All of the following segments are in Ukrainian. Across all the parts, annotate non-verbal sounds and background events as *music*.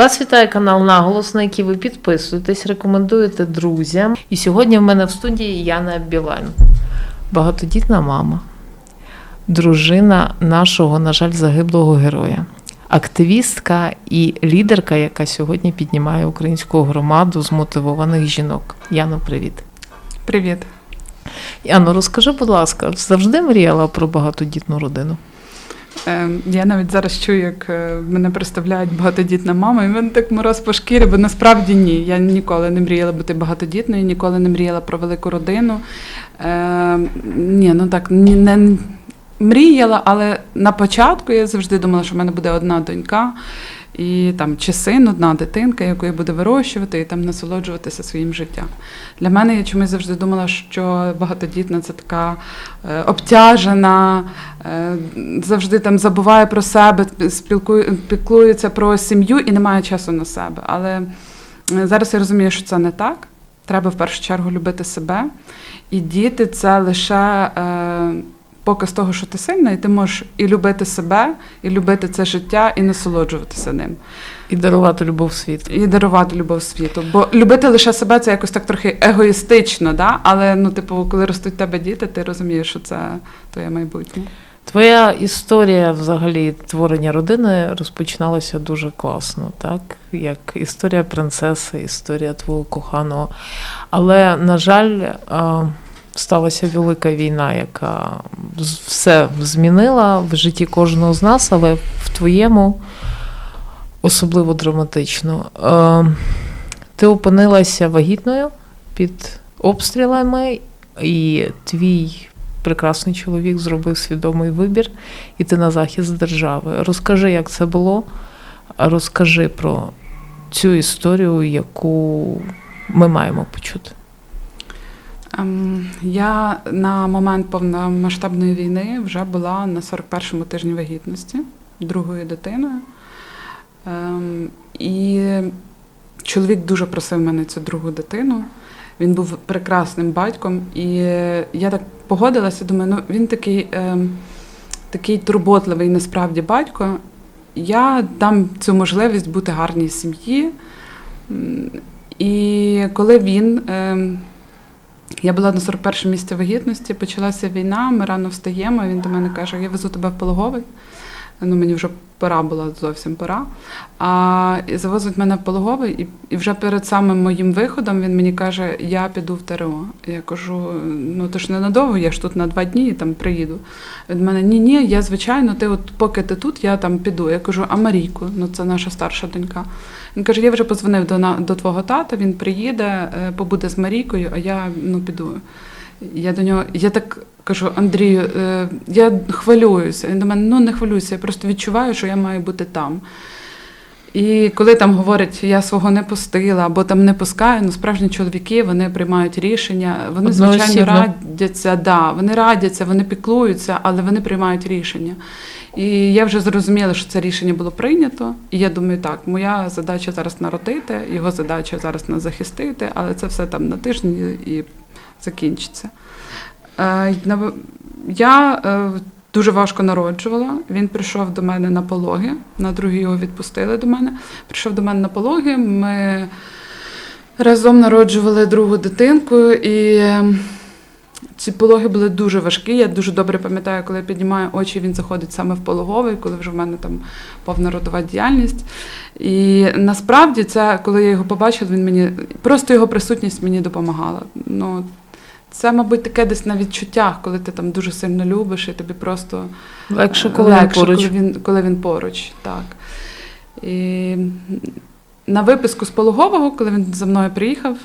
Вас вітає канал Наголос, на який ви підписуєтесь, рекомендуєте друзям. І сьогодні в мене в студії Яна Білайн, багатодітна мама, дружина нашого, на жаль, загиблого героя, активістка і лідерка, яка сьогодні піднімає українську громаду з мотивованих жінок. Яно, привіт. Привіт. Яно, розкажи, будь ласка, завжди мріяла про багатодітну родину? Е, я навіть зараз чую, як е, мене представляють багатодітна мама, і мене так мороз по шкірі, бо насправді ні. Я ніколи не мріяла бути багатодітною, ніколи не мріяла про велику родину. Е, ні, ну так, ні, не мріяла, але на початку я завжди думала, що в мене буде одна донька. І там чи син, одна дитинка, яку я буду вирощувати і там насолоджуватися своїм життям. Для мене я чомусь завжди думала, що багатодітна це така е, обтяжена, е, завжди там забуває про себе, спілкує, піклується про сім'ю і не має часу на себе. Але е, зараз я розумію, що це не так. Треба в першу чергу любити себе. І діти це лише е, показ того, що ти сильна, і ти можеш і любити себе, і любити це життя, і насолоджуватися ним. І дарувати любов світу. І дарувати любов світу. Бо любити лише себе це якось так трохи егоїстично, да? але ну, типу, коли ростуть тебе діти, ти розумієш, що це твоє майбутнє. Твоя історія взагалі творення родини розпочиналася дуже класно, так? Як історія принцеси, історія твого коханого. Але, на жаль, сталася велика війна, яка все змінила в житті кожного з нас, але в твоєму особливо драматично. Е, Ти опинилася вагітною під обстрілами, і твій прекрасний чоловік зробив свідомий вибір іти на захист держави. Розкажи, як це було. Розкажи про цю історію, яку ми маємо почути. Ем, я на момент повномасштабної війни вже була на 41-му тижні вагітності другою дитиною. Ем, і чоловік дуже просив мене цю другу дитину. Він був прекрасним батьком, і я так погодилася, думаю, ну він такий, ем, такий турботливий насправді батько. Я дам цю можливість бути гарній сім'ї. І коли він. Я була на 41 місці вагітності, почалася війна, ми рано встаємо. Він до мене каже: Я везу тебе в пологовий. Ну, мені вже пора була зовсім пора. А і завозить мене в пологовий, і, і вже перед самим моїм виходом він мені каже: Я піду в ТРО. Я кажу: ну ти ж ненадовго, я ж тут на два дні і там приїду. Від мене ні, ні, я звичайно, ти от поки ти тут, я там піду. Я кажу, а Марійку, ну це наша старша донька. Він каже: я вже позвонив до до твого тата, він приїде, е, побуде з Марійкою, а я ну піду. Я до нього, я так кажу, Андрію, е, я хвилююся. Він до мене, ну не хвилюйся, я просто відчуваю, що я маю бути там. І коли там говорять, я свого не пустила або там не пускаю, ну справжні чоловіки вони приймають рішення. Вони звичайно радяться, да, вони радяться, вони піклуються, але вони приймають рішення. І я вже зрозуміла, що це рішення було прийнято. І я думаю, так, моя задача зараз народити, його задача зараз нас захистити, але це все там на тиждень і закінчиться. Е, Я е, дуже важко народжувала. Він прийшов до мене на пологи. На другий його відпустили до мене. Прийшов до мене на пологи. Ми разом народжували другу дитинку, і е, ці пологи були дуже важкі. Я дуже добре пам'ятаю, коли я піднімаю очі, він заходить саме в пологовий, коли вже в мене там повна родова діяльність. І насправді це, коли я його побачила, він мені просто його присутність мені допомагала. Ну, це, мабуть, таке десь на відчуттях, коли ти там дуже сильно любиш, і тобі просто Легше, коли він поруч. коли він, коли він поруч. Так. І на виписку з пологового, коли він за мною приїхав, е,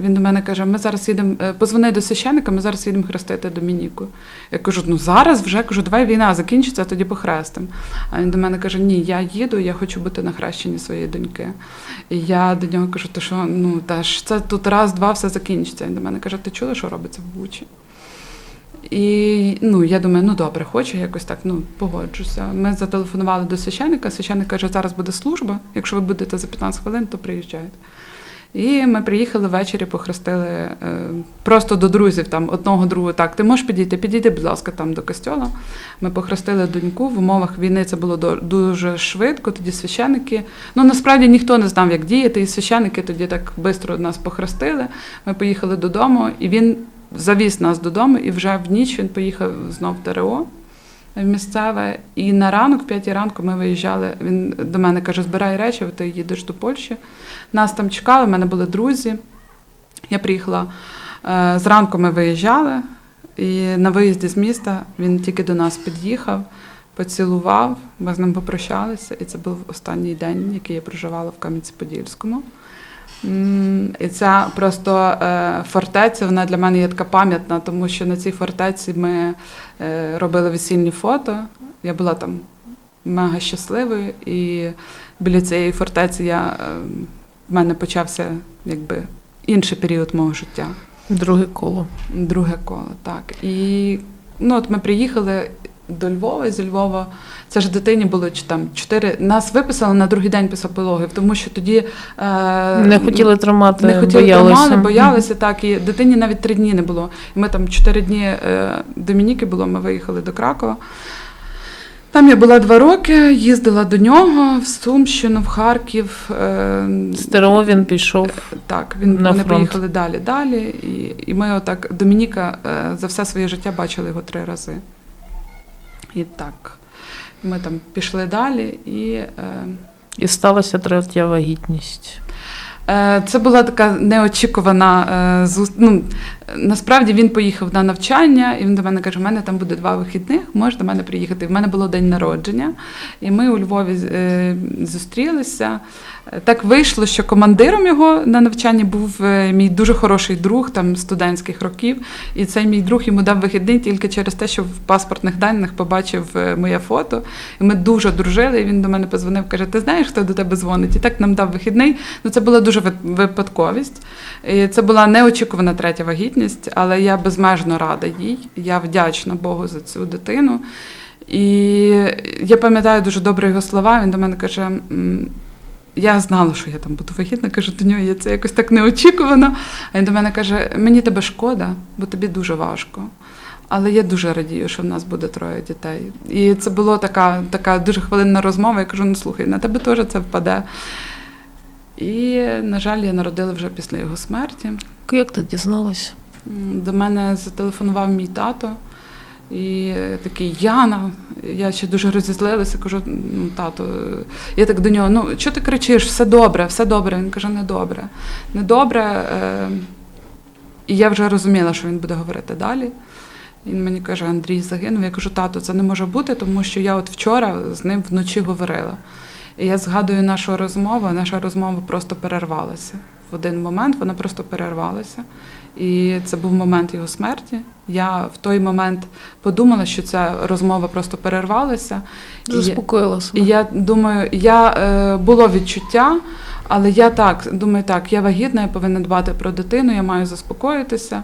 він до мене каже: ми зараз їдемо, е, позвони до священника, ми зараз їдемо хрестити Домініку. Я кажу, ну зараз вже кажу, давай війна закінчиться, а тоді похрестимо. А він до мене каже: Ні, я їду, я хочу бути на хрещенні своєї доньки. І я до нього кажу, ти що, ну та це тут раз, два, все закінчиться. Він до мене каже, ти чула, що робиться в Бучі? І ну, я думаю, ну добре, хочу якось так, ну погоджуся. Ми зателефонували до священника. Священник каже, зараз буде служба. Якщо ви будете за 15 хвилин, то приїжджайте. І ми приїхали ввечері, похрестили е, просто до друзів, там одного другого. Так, ти можеш підійти? Підійди, будь ласка, там до костьола. Ми похрестили доньку. В умовах війни це було дуже швидко. Тоді священники. Ну насправді ніхто не знав, як діяти. І священики тоді так швидко нас похрестили. Ми поїхали додому, і він завіз нас додому. І вже в ніч він поїхав знов в ТРО місцеве. І на ранок, в п'ятій ранку, ми виїжджали. Він до мене каже: збирай речі, ти їдеш до Польщі. Нас там чекали, в мене були друзі. Я приїхала е, зранку. Ми виїжджали, і на виїзді з міста він тільки до нас під'їхав, поцілував. Ми з ним попрощалися, і це був останній день, який я проживала в Кам'янці-Подільському. І ця просто е, фортеця, вона для мене є така пам'ятна, тому що на цій фортеці ми е, робили весільні фото. Я була там мега щасливою, і біля цієї фортеці я, е, в мене почався якби інший період мого життя. Друге коло. Друге коло, так. І ну, от ми приїхали до Львова, зі Львова. Це ж дитині було чи там чотири. Нас виписали на другий день після пологів, тому що тоді е, Не хотіли тримати, не хотіли боялися. тримали, боялися так. І дитині навіть три дні не було. І ми там чотири дні е, Домініки було, ми виїхали до Кракова. Там я була два роки, їздила до нього в Сумщину, в Харків. Е, З ТРО він пішов. так, він, На вони фронт. поїхали далі, далі. І, і ми отак, Домініка е, за все своє життя бачили його три рази. І так. Ми там пішли далі, і е, І сталася третя вагітність. е, це була така неочікувана е, ну, Насправді він поїхав на навчання, і він до мене каже: у мене там буде два вихідних, можеш до мене приїхати. В мене було день народження, і ми у Львові е, зустрілися. Так вийшло, що командиром його на навчанні був е, мій дуже хороший друг там студентських років. І цей мій друг йому дав вихідний тільки через те, що в паспортних даних побачив е, моє фото. І ми дуже дружили. І він до мене позвонив, каже: Ти знаєш, хто до тебе дзвонить? І так нам дав вихідний. Ну це була дуже випадковість. І це була неочікувана третя вагітність, але я безмежно рада їй. Я вдячна Богу за цю дитину. І я пам'ятаю дуже добре його слова. Він до мене каже. я знала, що я там буду вагітна, кажу, до нього є це якось так неочікувано. А він до мене каже: мені тебе шкода, бо тобі дуже важко. Але я дуже радію, що в нас буде троє дітей. І це була така, така дуже хвилинна розмова. Я кажу: ну слухай, на тебе теж це впаде. І, на жаль, я народила вже після його смерті. Як ти дізналася? До мене зателефонував мій тато. І такий Яна, я ще дуже розізлилася, кажу, ну, тато, я так до нього, ну що ти кричиш, все добре, все добре. Він каже, не добре. Не добре. Е, і я вже розуміла, що він буде говорити далі. Він мені каже, Андрій загинув. Я кажу, тато, це не може бути, тому що я от вчора з ним вночі говорила. І я згадую нашу розмову, наша розмова просто перервалася. В один момент вона просто перервалася. І це був момент його смерті. Я в той момент подумала, що ця розмова просто перервалася. І я- Заспокоїла себе. і я думаю, я е, було відчуття, але я так думаю, так, я вагітна, я повинна дбати про дитину, я маю заспокоїтися.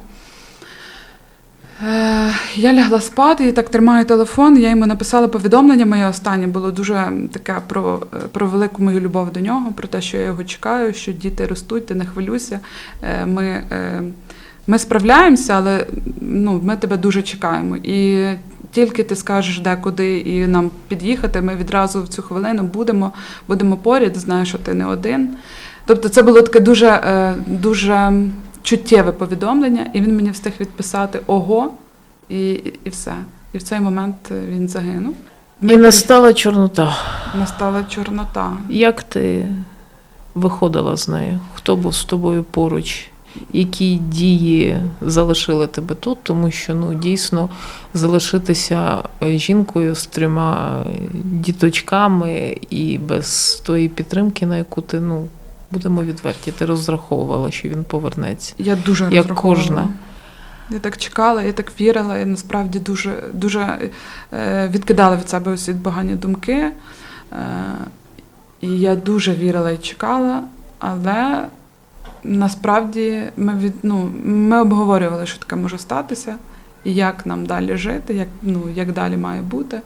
Е, я лягла спати і так тримаю телефон. Я йому написала повідомлення. Моє останнє було дуже таке про, е, про велику мою любов до нього, про те, що я його чекаю, що діти ростуть, ти не хвилюйся. Е, ми, е, ми справляємося, але ну, ми тебе дуже чекаємо. І тільки ти скажеш, де куди і нам під'їхати, ми відразу в цю хвилину будемо, будемо поряд, знаю, що ти не один. Тобто це було таке дуже, е, дуже чуттєве повідомлення, і він мені встиг відписати ого, і, і все. І в цей момент е, він загинув. І настала чорнота. Настала чорнота. Як ти виходила з нею? Хто був з тобою поруч? Які дії залишили тебе тут? Тому що ну дійсно залишитися е, жінкою з трьома е, діточками і без тої підтримки, на яку ти ну будемо відверті, ти розраховувала, що він повернеться. Я дуже Як розраховувала. кожна. Я так чекала, я так вірила, я насправді дуже, дуже е, відкидала від себе усі погані думки. І я дуже вірила і чекала, але насправді ми, від, ну, ми обговорювали, що таке може статися, і як нам далі жити, як, ну, як далі має бути.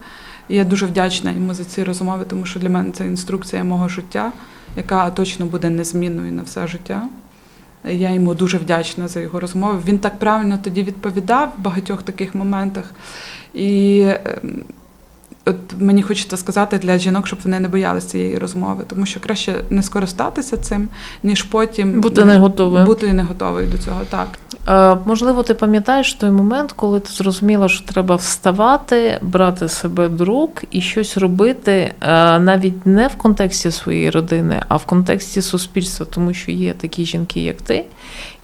І я дуже вдячна йому за ці розмови, тому що для мене це інструкція мого життя, яка точно буде незмінною на все життя. Я йому дуже вдячна за його розмови. Він так правильно тоді відповідав в багатьох таких моментах. І ем, от мені хочеться сказати для жінок, щоб вони не боялися цієї розмови, тому що краще не скористатися цим, ніж потім Бути не готовим. бути не готовою до цього. Так. Е, Можливо, ти пам'ятаєш той момент, коли ти зрозуміла, що треба вставати, брати себе до рук і щось робити е, навіть не в контексті своєї родини, а в контексті суспільства, тому що є такі жінки, як ти,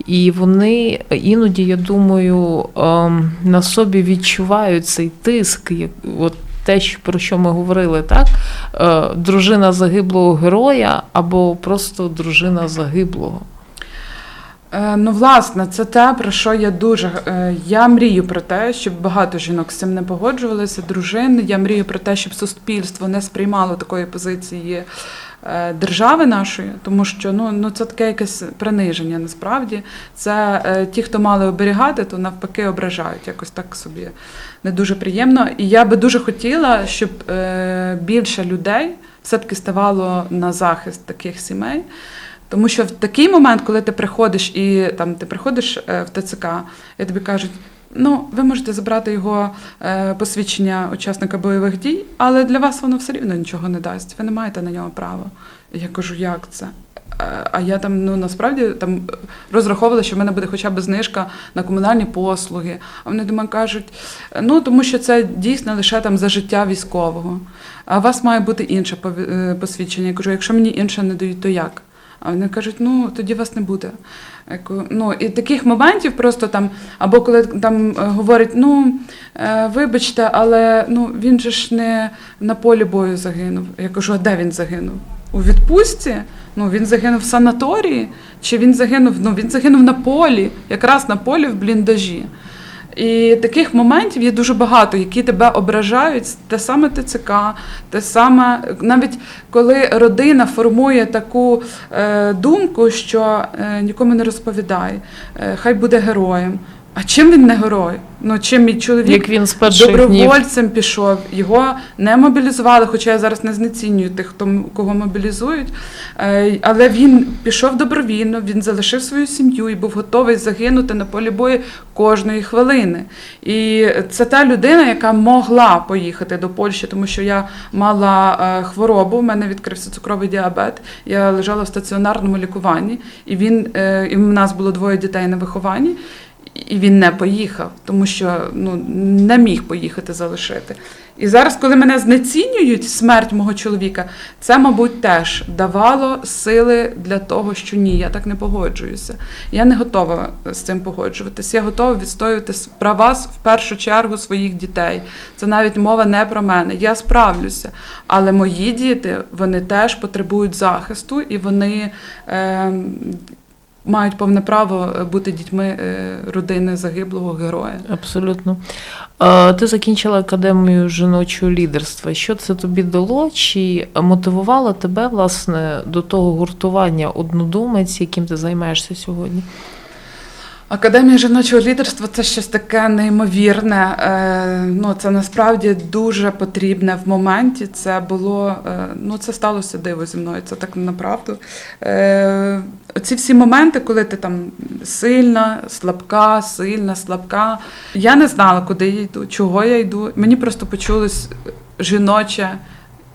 і вони іноді, я думаю, ем, на собі відчувають цей тиск, як от. Те, про що ми говорили, так? Е, Дружина загиблого героя або просто дружина загиблого. Е, Ну, власне, це те, про що я дуже. е, Я мрію про те, щоб багато жінок з цим не погоджувалися, дружин. Я мрію про те, щоб суспільство не сприймало такої позиції е, держави нашої, тому що ну, ну це таке якесь приниження насправді. Це ті, хто мали оберігати, то навпаки ображають якось так собі не дуже приємно. І я би дуже хотіла, щоб більше людей все-таки ставало на захист таких сімей. Тому що в такий момент, коли ти приходиш і там ти приходиш е, в ТЦК, і тобі кажуть, ну ви можете забрати його е, посвідчення учасника бойових дій, але для вас воно все рівно нічого не дасть. Ви не маєте на нього права. Я кажу, як це? Е, А я там ну насправді там розраховувала, що в мене буде хоча б знижка на комунальні послуги. А вони до мене кажуть, ну тому що це дійсно лише там за життя військового. А у вас має бути інше е, посвідчення. Я кажу, якщо мені інше не дають, то як? А вони кажуть, ну тоді вас не буде. Ну і таких моментів просто там, або коли там е, говорять, ну е, вибачте, але ну він же ж не на полі бою загинув. Я кажу, а де він загинув? У відпустці? Ну він загинув в санаторії, чи він загинув? Ну він загинув на полі, якраз на полі в бліндажі. І таких моментів є дуже багато, які тебе ображають. Те саме ТЦК, те саме, навіть коли родина формує таку е, думку, що е, нікому не розповідай, е, хай буде героєм. А чим він не герой? Ну чим мій чоловік Як він з перших днів добровольцем пішов, його не мобілізували, хоча я зараз не знецінюю тих, хто кого мобілізують. Е, Але він пішов добровільно, він залишив свою сім'ю і був готовий загинути на полі бою кожної хвилини. І це та людина, яка могла поїхати до Польщі, тому що я мала е, хворобу, в мене відкрився цукровий діабет. Я лежала в стаціонарному лікуванні, і він е, і в нас було двоє дітей на вихованні. І він не поїхав, тому що ну не міг поїхати залишити. І зараз, коли мене знецінюють смерть мого чоловіка, це, мабуть, теж давало сили для того, що ні, я так не погоджуюся. Я не готова з цим погоджуватися. Я готова відстоювати права в першу чергу своїх дітей. Це навіть мова не про мене. Я справлюся. Але мої діти вони теж потребують захисту і вони. Е, Мають повне право бути дітьми е, родини загиблого героя. Абсолютно. Е, Ти закінчила академію жіночого лідерства. Що це тобі дало? Чи мотивувало тебе власне до того гуртування однодумець, яким ти займаєшся сьогодні? Академія жіночого лідерства це щось таке неймовірне. Е, ну, це насправді дуже потрібне в моменті. Це було, е, ну це сталося диво зі мною. Це так направду. Е, оці всі моменти, коли ти там сильна, слабка, сильна, слабка. Я не знала, куди я йду, чого я йду. Мені просто почулось жіноче.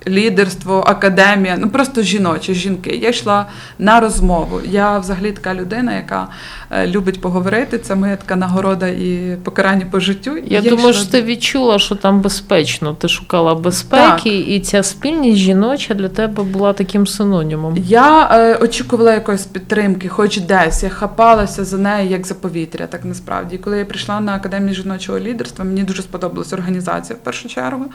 Лідерство, академія, ну просто жіночі жінки. Я йшла на розмову. Я взагалі така людина, яка е, любить поговорити. Це моя така нагорода і покарання по життю. І Я думаю, йшла що ти відчула, що там безпечно. Ти шукала безпеки, і ця спільність жіноча для тебе була таким синонімом. Я е, очікувала якоїсь підтримки, хоч десь. Я хапалася за неї як за повітря, так насправді. І коли я прийшла на академію жіночого лідерства, мені дуже сподобалася організація в першу чергу.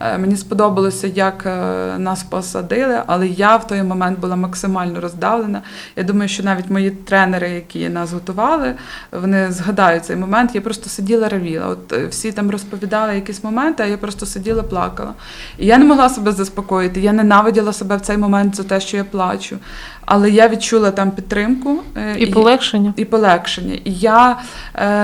Е, мені сподобалося, як е, нас посадили, але я в той момент була максимально роздавлена. Я думаю, що навіть мої тренери, які нас готували, вони згадають цей момент. Я просто сиділа ревіла. От е, всі там розповідали якісь моменти, а я просто сиділа, плакала. І я не могла себе заспокоїти. Я ненавиділа себе в цей момент за те, що я плачу. Але я відчула там підтримку е, І полегшення. і полегшення. І я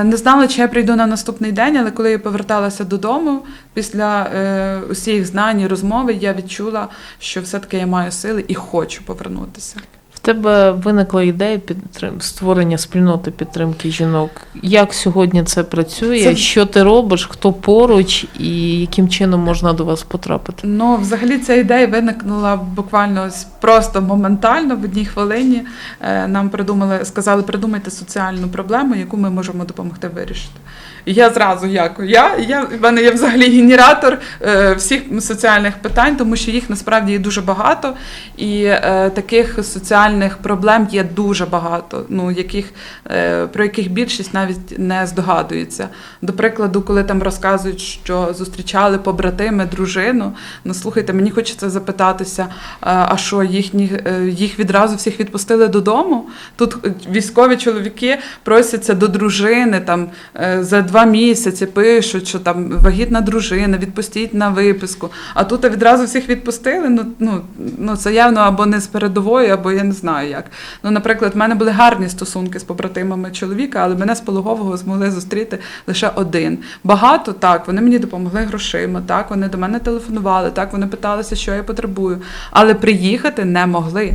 не знала, чи я прийду на наступний день, але коли я поверталася додому після е, усіх знань і розмови, я відчула, що все-таки я маю сили і хочу повернутися. В тебе виникла ідея підтрим... створення спільноти підтримки жінок. Як сьогодні це працює? Це- Що ти робиш? Хто поруч, і яким чином можна до вас потрапити? Ну, взагалі, ця ідея виникнула буквально просто моментально в одній хвилині. Е, Нам придумали, сказали, придумайте соціальну проблему, яку ми можемо допомогти вирішити. Я зразу як я, я в мене є взагалі генератор е, всіх соціальних питань, тому що їх насправді є дуже багато, і е, таких соціальних проблем є дуже багато, ну яких е, про яких більшість навіть не здогадується. До прикладу, коли там розказують, що зустрічали побратими дружину. Ну слухайте, мені хочеться запитатися, а а що їхні е, їх відразу всіх відпустили додому? Тут е, військові чоловіки просяться до дружини там е, за два місяці, пишуть, що там вагітна дружина, відпустіть на виписку. А тут відразу всіх відпустили. Ну ну ну це явно або не з передової, або я не знаю як. Ну, наприклад, в мене були гарні стосунки з побратимами чоловіка, але мене з пологового змогли зустріти лише один. Багато так, вони мені допомогли грошима, так, вони до мене телефонували, так, вони питалися, що я потребую, але приїхати не могли.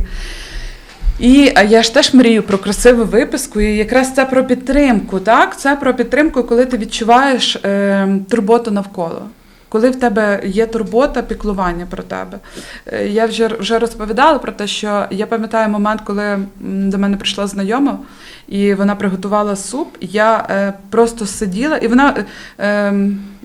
І я ж теж мрію про красиву виписку, і якраз це про підтримку. Так? Це про підтримку, коли ти відчуваєш е, турботу навколо. Коли в тебе є турбота, піклування про тебе. Е, Я вже, вже розповідала про те, що я пам'ятаю момент, коли до мене прийшла знайома, і вона приготувала суп. Я е, просто сиділа, і вона. Е,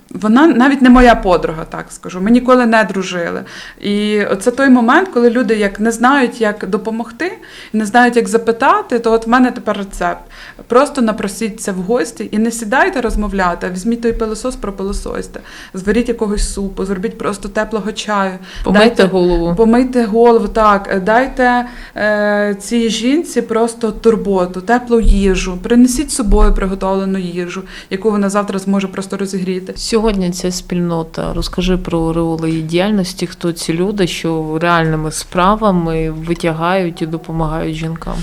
вона навіть не моя подруга, так скажу. Ми ніколи не дружили. І це той момент, коли люди як не знають, як допомогти, не знають, як запитати, то от в мене тепер рецепт. Просто напросіться в гості і не сідайте розмовляти, а візьміть той пилосос, пропилососьте. Зваріть якогось супу, зробіть просто теплого чаю. Помийте Дайте- голову. Помийте голову, так. Дайте е, цій жінці просто турботу, теплу їжу. Принесіть з собою приготовлену їжу, яку вона завтра зможе просто розігріти. Сьогодні ця спільнота. Розкажи про ореоли її діяльності, хто ці люди, що реальними справами витягають і допомагають жінкам.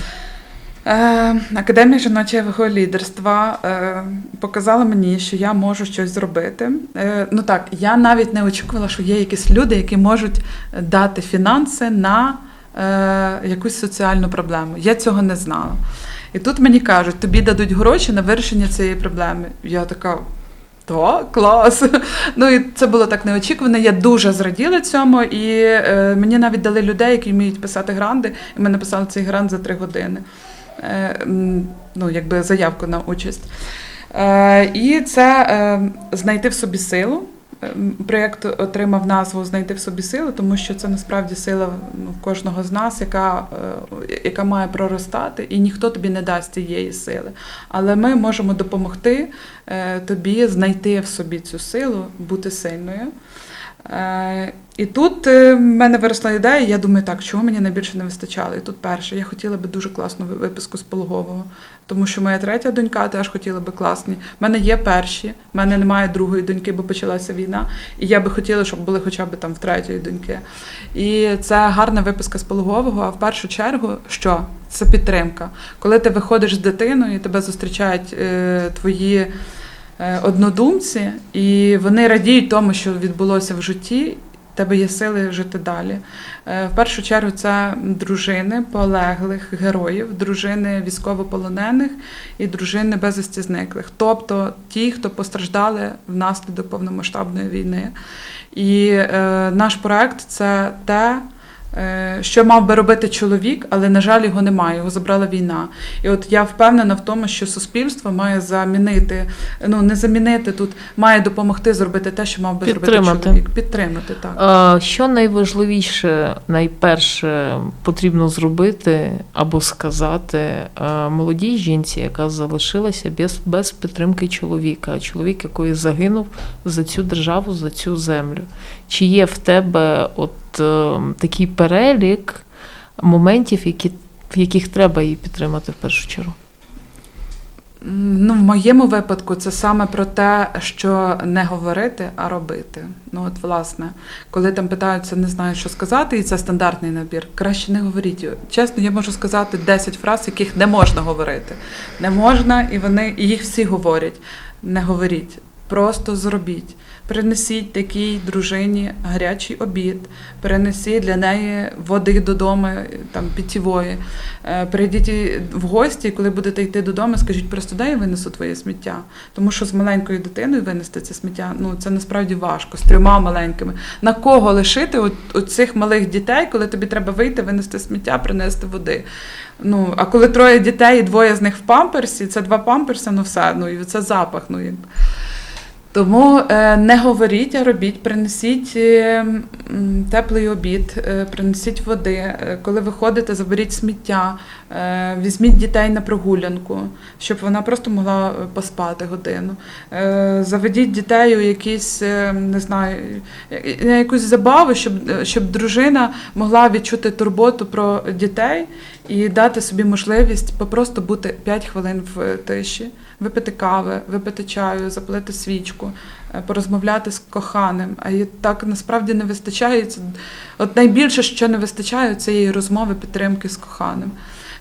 Е, Академія жіночого лідерства е, показала мені, що я можу щось зробити. Е, ну так, я навіть не очікувала, що є якісь люди, які можуть дати фінанси на якусь соціальну проблему. Я цього не знала. І тут мені кажуть, тобі дадуть гроші на вирішення цієї проблеми. Я така. Так, клас. *laughs* Ну і це було так неочікувано. Я дуже зраділа цьому, і е, мені навіть дали людей, які вміють писати гранди, і ми написали цей грант за три години. Е, ну, якби заявку на участь. Е, і це е, знайти в собі силу. Проєкт отримав назву Знайти в собі силу, тому що це насправді сила ну, кожного з нас, яка, е, яка має проростати, і ніхто тобі не дасть цієї сили. Але ми можемо допомогти е, тобі знайти в собі цю силу, бути сильною. Е, І тут е, в мене виросла ідея, я думаю, так, чого мені найбільше не вистачало. І тут перше, я хотіла би дуже класну виписку з пологового, тому що моя третя донька теж хотіла би класні. У мене є перші, в мене немає другої доньки, бо почалася війна. І я би хотіла, щоб були хоча б там в третьої доньки. І це гарна виписка з пологового. А в першу чергу, що це підтримка. Коли ти виходиш з дитиною, і тебе зустрічають е, твої однодумці, і вони радіють тому, що відбулося в житті. Тебе є сили жити далі. Е, В першу чергу це дружини полеглих героїв, дружини військовополонених і дружини безвісті зниклих, тобто ті, хто постраждали внаслідок повномасштабної війни. І е, наш проект це те, е, що мав би робити чоловік, але на жаль, його немає. Його забрала війна. І от я впевнена в тому, що суспільство має замінити, ну не замінити тут, має допомогти зробити те, що мав би зробити чоловік. Підтримати так. Що найважливіше, найперше потрібно зробити або сказати е, молодій жінці, яка залишилася без, без підтримки чоловіка, чоловік, який загинув за цю державу, за цю землю? Чи є в тебе от е, такий перелік моментів, які, в яких треба її підтримати в першу чергу? Ну, в моєму випадку це саме про те, що не говорити, а робити. Ну, от, власне, коли там питаються, не знаю, що сказати, і це стандартний набір, краще не говоріть. Чесно, я можу сказати 10 фраз, яких не можна говорити. Не можна, і вони і їх всі говорять. Не говоріть. Просто зробіть. Принесіть такій дружині гарячий обід, перенесіть для неї води додому, там питьової. Е, Прийдіть в гості, і коли будете йти додому, скажіть, просто дай я винесу твоє сміття. Тому що з маленькою дитиною винести це сміття, ну це насправді важко, з трьома маленькими. На кого лишити от, цих малих дітей, коли тобі треба вийти, винести сміття, принести води. Ну, а коли троє дітей і двоє з них в памперсі, це два памперси, ну все, ну і це запах. Ну, якби. Тому е, не говоріть, а робіть, принесіть е, теплий обід, е, принесіть води. Коли виходите, заберіть сміття, візьміть дітей на прогулянку, щоб вона просто могла е, поспати годину. Е, заведіть дітей у якісь, е, не знаю, е, на якусь забаву, щоб, е, щоб дружина могла відчути турботу про дітей і дати собі можливість попросту бути 5 хвилин в тиші, випити кави, випити чаю, запалити свічку, е, порозмовляти з коханим. А їй так насправді не вистачає. От найбільше, що не вистачає, це її розмови підтримки з коханим.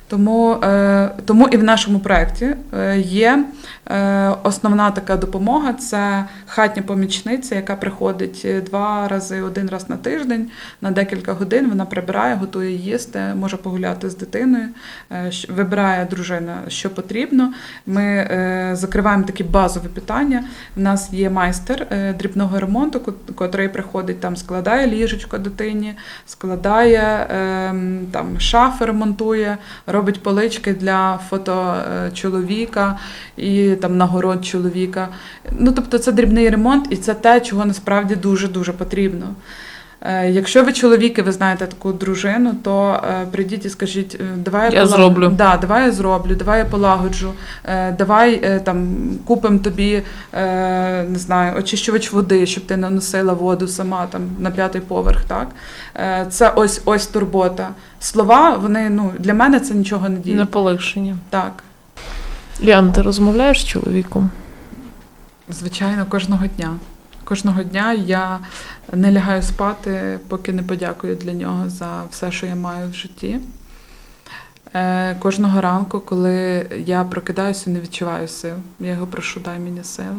Тому, е, тому і в нашому проєкті е, є е, основна така допомога це хатня помічниця, яка приходить е, два рази, один раз на тиждень на декілька годин. Вона прибирає, готує їсти, може погуляти з дитиною, е, вибирає дружина, що потрібно. Ми е, закриваємо такі базові питання. У нас є майстер дрібного ремонту, котрий приходить там, складає ліжечко дитині, складає ем, там шафи, ремонтує, робить полички для фото чоловіка і там нагород чоловіка. Ну тобто це дрібний ремонт, і це те, чого насправді дуже дуже потрібно. Е, Якщо ви чоловік і ви знаєте таку дружину, то е, прийдіть і скажіть, е, давай Я полаг- зроблю. Да, давай я зроблю, давай я полагоджу, давай там купимо тобі не знаю, очищувач води, щоб ти наносила воду сама там на п'ятий поверх. Так це ось ось турбота. Слова, вони ну для мене це нічого не діє. Не полегшення. Так, Ліан, ти розмовляєш з чоловіком? Звичайно, кожного дня. Кожного дня я не лягаю спати, поки не подякую для нього за все, що я маю в житті. Е, кожного ранку, коли я прокидаюся, не відчуваю сил. Я його прошу, дай мені сили.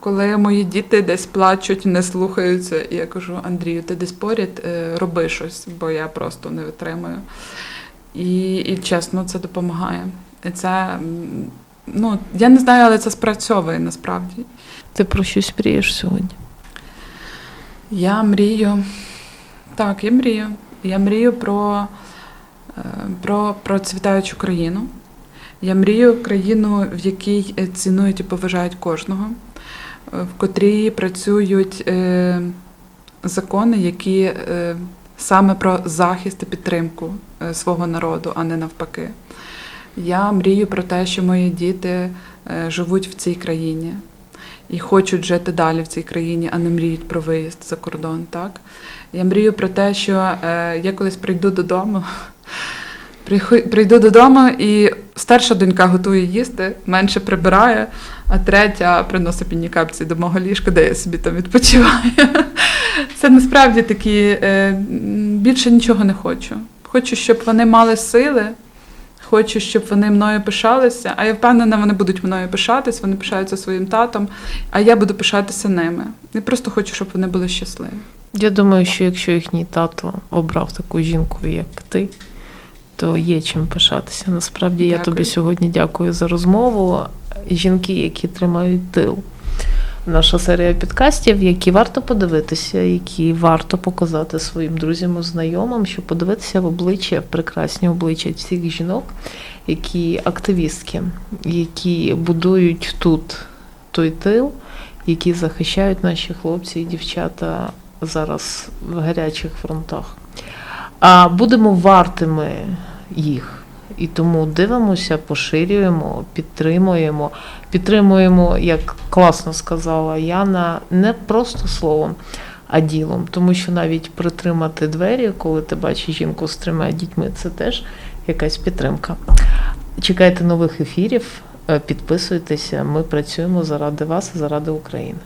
Коли мої діти десь плачуть, не слухаються, і я кажу, Андрію, ти десь поряд, е, роби щось, бо я просто не витримую. І, і чесно, це допомагає. І це, ну, я не знаю, але це спрацьовує насправді. Ти про щось мрієш сьогодні? Я мрію. Так, я мрію. Я мрію про, е, про процвітаючу країну. Я мрію країну, в якій е, цінують і поважають кожного, е, в котрій працюють е, закони, які е, саме про захист і підтримку свого народу, а не навпаки. Я мрію про те, що мої діти е, живуть в цій країні і хочуть жити далі в цій країні, а не мріють про виїзд за кордон. Так? Я мрію про те, що е, я колись прийду додому. *laughs* Прийду додому, і старша донька готує їсти, менше прибирає, а третя приносить мені капці до мого ліжка, де я собі там відпочиваю. *laughs* Це насправді такі е, більше нічого не хочу. Хочу, щоб вони мали сили, хочу, щоб вони мною пишалися. А я впевнена, вони будуть мною пишатись, вони пишаються своїм татом, а я буду пишатися ними. Я просто хочу, щоб вони були щасливі. Я думаю, що якщо їхній тато обрав таку жінку, як ти, то є чим пишатися. Насправді я тобі сьогодні дякую за розмову. Жінки, які тримають тил. Наша серія підкастів, які варто подивитися, які варто показати своїм друзям і знайомим, щоб подивитися в обличчя, в прекрасні обличчя всіх жінок, які активістки, які будують тут той тил, які захищають наші хлопці і дівчата зараз в гарячих фронтах. А будемо вартими їх. І тому дивимося, поширюємо, підтримуємо. Підтримуємо, як класно сказала Яна, не просто словом, а ділом. Тому що навіть притримати двері, коли ти бачиш жінку з трьома дітьми, це теж якась підтримка. Чекайте нових ефірів, е, підписуйтеся. Ми працюємо заради вас заради України.